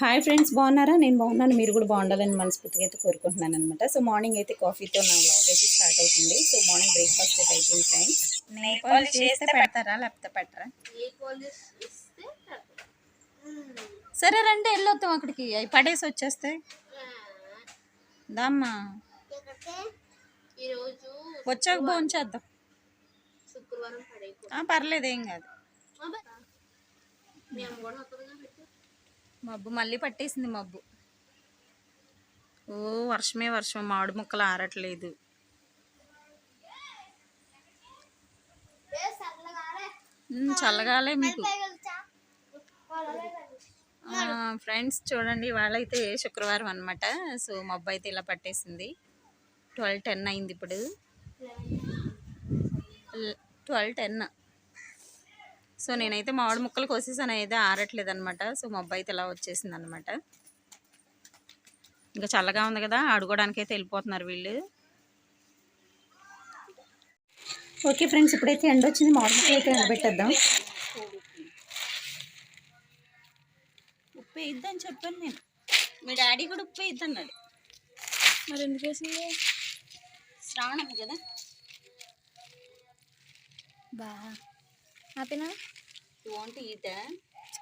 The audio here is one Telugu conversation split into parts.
హాయ్ ఫ్రెండ్స్ బాగున్నారా? నేను బాగున్నాను. మీరు కూడా బాగుండాలని మనస్ఫూర్తిగా అయితే కోరుకుంటున్నాను అనమాట సో మార్నింగ్ అయితే కాఫీతో నా వ్లాగ్ అయితే స్టార్ట్ అవుతుంది. సో మార్నింగ్ బ్రేక్ఫాస్ట్ అయితే అయిపోయింది ఫ్రెండ్స్ నెయిల్ పాలిష్ చేస్తే పెడతారా? లేకపోతే పెట్టరా. సరే రండి వెళ్ళొద్దాం అక్కడికి. అవి పడేసి వచ్చేస్తే. దామ్మా. వచ్చాక పడైపోతుంది ఆ, పర్లేదు ఏం కాదు. మబ్బు మళ్ళీ పట్టేసింది మబ్బు. ఓ వర్షమే వర్షం. మామిడి ముక్కలు ఆరట్లేదు. చల్లగాలే మీకు. ఫ్రెండ్స్ చూడండి వాళ్ళైతే శుక్రవారం అనమాట సో మబ్బు అయితే ఇలా పట్టేసింది. ట్వెల్వ్ టెన్ అయింది ఇప్పుడు. Twelve ten. సో నేనైతే మామిడి ముక్కలు కోసేసాను అయితే ఆరట్లేదు అనమాట సో మబ్బు అయితే ఇలా వచ్చేసింది అనమాట ఇంకా చల్లగా ఉంది కదా ఆడుకోవడానికి అయితే వెళ్ళిపోతున్నారు వీళ్ళు. ఓకే ఫ్రెండ్స్ ఇప్పుడైతే ఎండ వచ్చింది మామిడి ముక్కలు అయితే ఎండబెట్టేద్దాం. ఉప్పు వేయిద్దని చెప్పాను నేను. మీ డాడీ కూడా ఉప్పు వేయిద్ది అన్నాడు మరి ఎందుకు వేసింది? శ్రావణం కదా. బా. ఆపినా? వాంట్ ఈట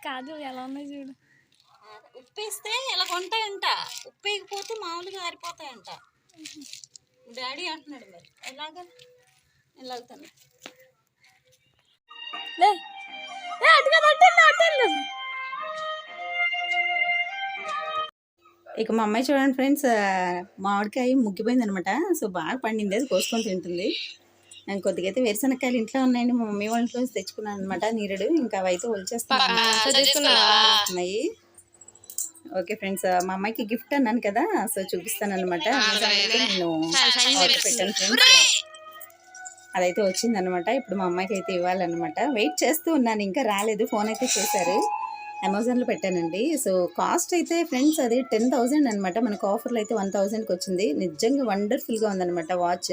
కాదు ఎలా ఉన్నాయి చూడు. ఉప్పు వేస్తే ఇలా ఉంటాయంట ఉప్పు వేయకపోతే మామూలుగా ఆరిపోతాయంట. డాడీ అంటున్నాడు మరి. ఎలాగా? వెళ్ళు. ఇక మా అమ్మాయి చూడండి ఫ్రెండ్స్ మామిడికాయ ముగ్గిపోయింది అనమాట సో బాగా పండింది అది కోసుకొని తింటుంది. నేను కొద్దిగా అయితే వేరుశనక్కాయలు ఇంట్లో ఉన్నాయండి. మా మమ్మీ వాళ్ళ ఇంట్లో తెచ్చుకున్నాను అనమాట నీరుడు ఇంకా అవి అయితే వస్తున్నాయి. ఓకే ఫ్రెండ్స్ మా అమ్మాయికి గిఫ్ట్ అన్నాను కదా సో చూపిస్తాను అనమాట నేను ఆర్డర్ పెట్టాను ఫ్రెండ్స్. అదైతే వచ్చిందనమాట ఇప్పుడు మా అమ్మాయికి అయితే ఇవ్వాలన్నమాట. వెయిట్ చేస్తూ ఉన్నాను ఇంకా రాలేదు. ఫోన్ అయితే చేశారు. అమెజాన్లో పెట్టానండి. సో కాస్ట్ అయితే ఫ్రెండ్స్ అది టెన్ థౌజండ్ అనమాట మనకు ఆఫర్లో అయితే వన్ థౌజండ్కి వచ్చింది. నిజంగా వండర్ఫుల్గా ఉందన్నమాట వాచ్.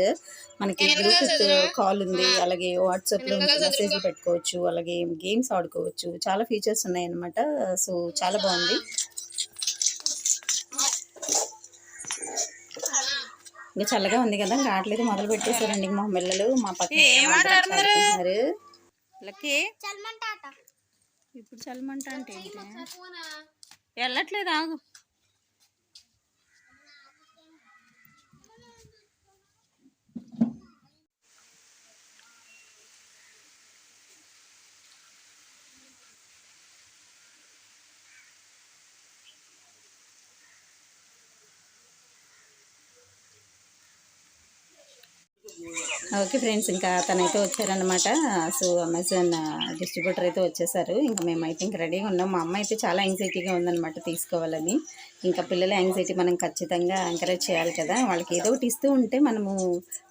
మనకి బ్లూటూత్ కాల్ ఉంది. అలాగే వాట్సాప్లో మెసేజ్లు పెట్టుకోవచ్చు. అలాగే గేమ్స్ ఆడుకోవచ్చు. చాలా ఫీచర్స్ ఉన్నాయన్నమాట. సో చాలా బాగుంది. ఇంకా చల్లగా ఉంది కదా ఇంకా ఆటలు అయితే మొదలు పెట్టేశారండి మా పిల్లలు. మా పక్కన లక్కీ. ఇప్పుడు చల్లమంట అంటే వెళ్ళట్లేదు ఆగు. ఓకే ఫ్రెండ్స్ ఇంకా తనైతే వచ్చారనమాట సో అమెజాన్ డిస్ట్రిబ్యూటర్ అయితే వచ్చేసారు. ఇంకా మేమైతే ఇంకా రెడీగా ఉన్నాం. మా అమ్మ అయితే చాలా యాంగ్జైటీగా ఉందన్నమాట తీసుకోవాలని. ఇంకా పిల్లల యాంగ్జైటీ మనం ఖచ్చితంగా ఎంకరేజ్ చేయాలి కదా. వాళ్ళకి ఏదో ఒకటి ఇస్తూ ఉంటే మనము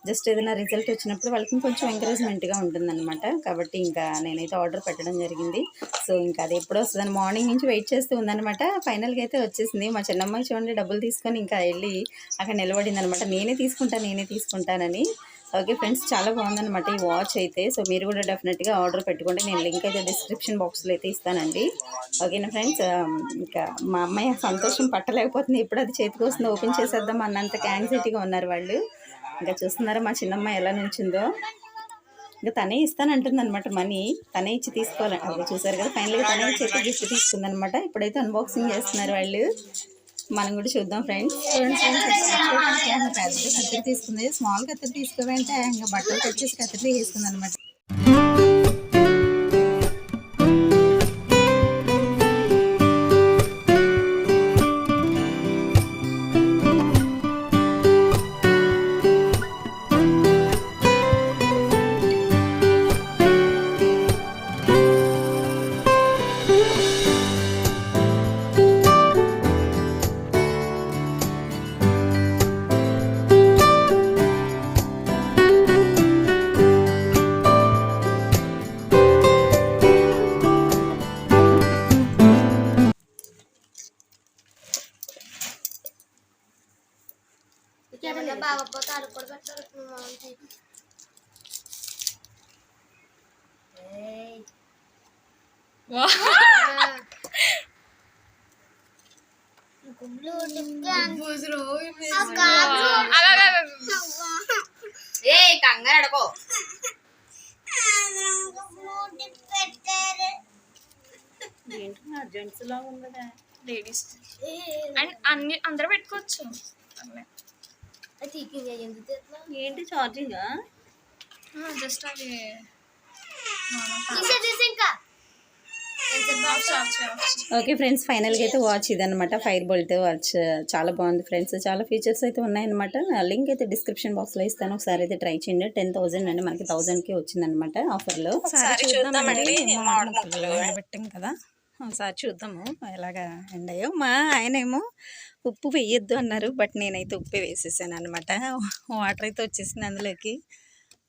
జస్ట్ ఏదైనా రిజల్ట్ వచ్చినప్పుడు వాళ్ళకి కొంచెం ఎంకరేజ్మెంట్గా ఉంటుందన్నమాట. కాబట్టి ఇంకా నేనైతే ఆర్డర్ పెట్టడం జరిగింది. సో ఇంకా అది ఎప్పుడు వస్తుందని మార్నింగ్ నుంచి వెయిట్ చేస్తూ ఉందనమాట ఫైనల్గా అయితే వచ్చేసింది. మా చిన్నమ్మాయి చూడండి డబ్బులు తీసుకొని ఇంకా వెళ్ళి అక్కడ నిలబడింది అనమాట నేనే తీసుకుంటా నేనే తీసుకుంటానని. ఓకే ఫ్రెండ్స్ చాలా బాగుందన్నమాట ఈ వాచ్ అయితే. సో మీరు కూడా డెఫినెట్గా ఆర్డర్ పెట్టుకోండి. నేను లింక్ అయితే డిస్క్రిప్షన్ బాక్స్లో అయితే ఇస్తానండి. ఓకేనా ఫ్రెండ్స్ um, ఇంకా మా అమ్మాయి సంతోషం పట్టలేకపోతుంది. ఇప్పుడు అది చేతికి వస్తుందో ఓపెన్ చేసేద్దాం అన్నంత క్యాంగ్జైటీగా ఉన్నారు వాళ్ళు. ఇంకా చూస్తున్నారా మా చిన్నమ్మాయి ఎలా నుంచిందో? ఇంకా తనే ఇస్తానంటుంది అనమాట మనీ తనే ఇచ్చి తీసుకోవాలి. అది చూసారు కదా ఫైనల్గా తనే ఇచ్చి అయితే గిఫ్ట్ తీసుకుందనమాట ఇప్పుడైతే అన్బాక్సింగ్ చేస్తున్నారు వాళ్ళు. మనం కూడా చూద్దాం ఫ్రెండ్స్ కత్తిరి తీసుకుంది. స్మాల్ కత్తిరి తీసుకోవంటే ఇంకా బట్టలు తెచ్చేసి కత్తిరి తీసుకుంది అనమాట కూడా ఇప్పుడు. ఏయ్. ఏ కంగారు అడకో జెంట్స్ లా ఉంది లేడీస్. అండ్ అన్ని అందరూ పెట్టుకోవచ్చు. ఏంటి ఛార్జింగ్? జస్ట్ ఇంకా ఓకే ఫ్రెండ్స్ ఫైనల్గా అయితే వాచ్ ఇదనమాట ఫైర్ బోల్ట్ వాచ్ చాలా బాగుంది ఫ్రెండ్స్ చాలా ఫీచర్స్ అయితే ఉన్నాయన్నమాట. లింక్ అయితే డిస్క్రిప్షన్ బాక్స్లో ఇస్తాను. ఒకసారి అయితే ట్రై చేయండి. టెన్ థౌసండ్ అండి మనకి థౌసండ్కి వచ్చిందనమాట ఆఫర్లో ఒకసారి చూద్దామండి. పెట్టాం కదా. ఒకసారి చూద్దాము ఎలాగా ఎండయో మా ఆయనేమో ఉప్పు వేయొద్దు అన్నారు బట్ నేనైతే ఉప్పు వేసేసాను అనమాట వాటర్ అయితే వచ్చేసింది అందులోకి.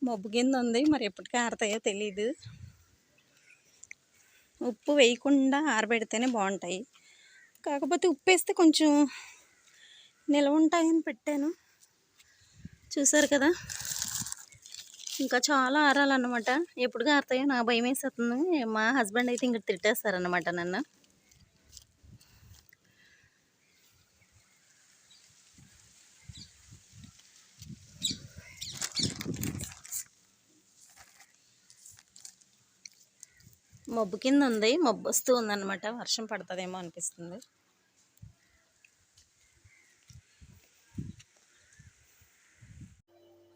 మబ్బు కింద ఉంది మరి ఎప్పటికీ ఆరుతాయో తెలియదు ఉప్పు వేయకుండా ఆరబెడితేనే బాగుంటాయి. కాకపోతే ఉప్పు వేస్తే కొంచెం నిలవ ఉంటాయని పెట్టాను. చూసారు కదా? ఇంకా చాలా ఆరాలన్నమాట. ఎప్పుడు కారుతాయో నా భయం వేసేస్తుంది మా హస్బెండ్ అయితే ఇంకా తిట్టేస్తారనమాట నన్ను. మబ్బు కింద ఉంది. మబ్బు వస్తూ ఉందన్నమాట. వర్షం పడుతుందేమో అనిపిస్తుంది.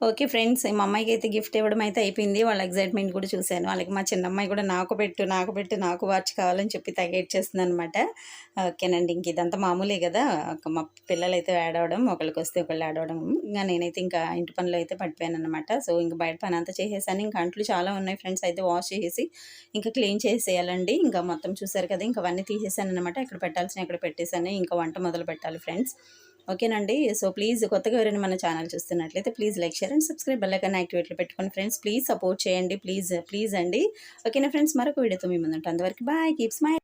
ఓకే ఫ్రెండ్స్ మా అమ్మాయికి అయితే గిఫ్ట్ ఇవ్వడం అయితే అయిపోయింది. వాళ్ళ ఎగ్జైట్మెంట్ కూడా చూశాను. వాళ్ళకి మా చిన్న అమ్మాయి కూడా నాకు పెట్టు నాకు పెట్టు నాకు వాచ్ కావాలని చెప్పి తగేట్ చేస్తుంది అనమాట ఓకేనండి ఇంక ఇదంతా మామూలే కదా. ఒక మా పిల్లలు అయితే ఆడవడం ఒకరికి వస్తే ఒకళ్ళు ఆడవడం ఇంకా నేనైతే ఇంకా ఇంటి పనిలో అయితే పడిపోయాను అనమాట సో ఇంకా బయట పని అంతా చేసేసాను. ఇంకా అంట్లు చాలా ఉన్నాయి ఫ్రెండ్స్ అయితే వాష్ చేసేసి ఇంకా క్లీన్ చేసేయాలండి. ఇంకా మొత్తం చూసారు కదా ఇంకా అవన్నీ తీసేసాను అనమాట ఇక్కడ పెట్టాల్సిన ఇక్కడ పెట్టేశాను. ఇంకా వంట మొదలు పెట్టాలి ఫ్రెండ్స్. ఓకేనండి? సో ప్లీజ్ కొత్తగా ఎవరైనా మన ఛానల్ చూస్తున్నట్లయితే please like share and subscribe bell icon యాక్టివేట్లో పెట్టుకోండి ఫ్రెండ్స్ ప్లీజ్ సపోర్ట్ చేయండి. ప్లీజ్ ప్లీజ్ అండి. ఓకేనా ఫ్రెండ్స్? మరొక వీడియోతో మీ ముందు అంతవరకు బాయ్. Keep smile.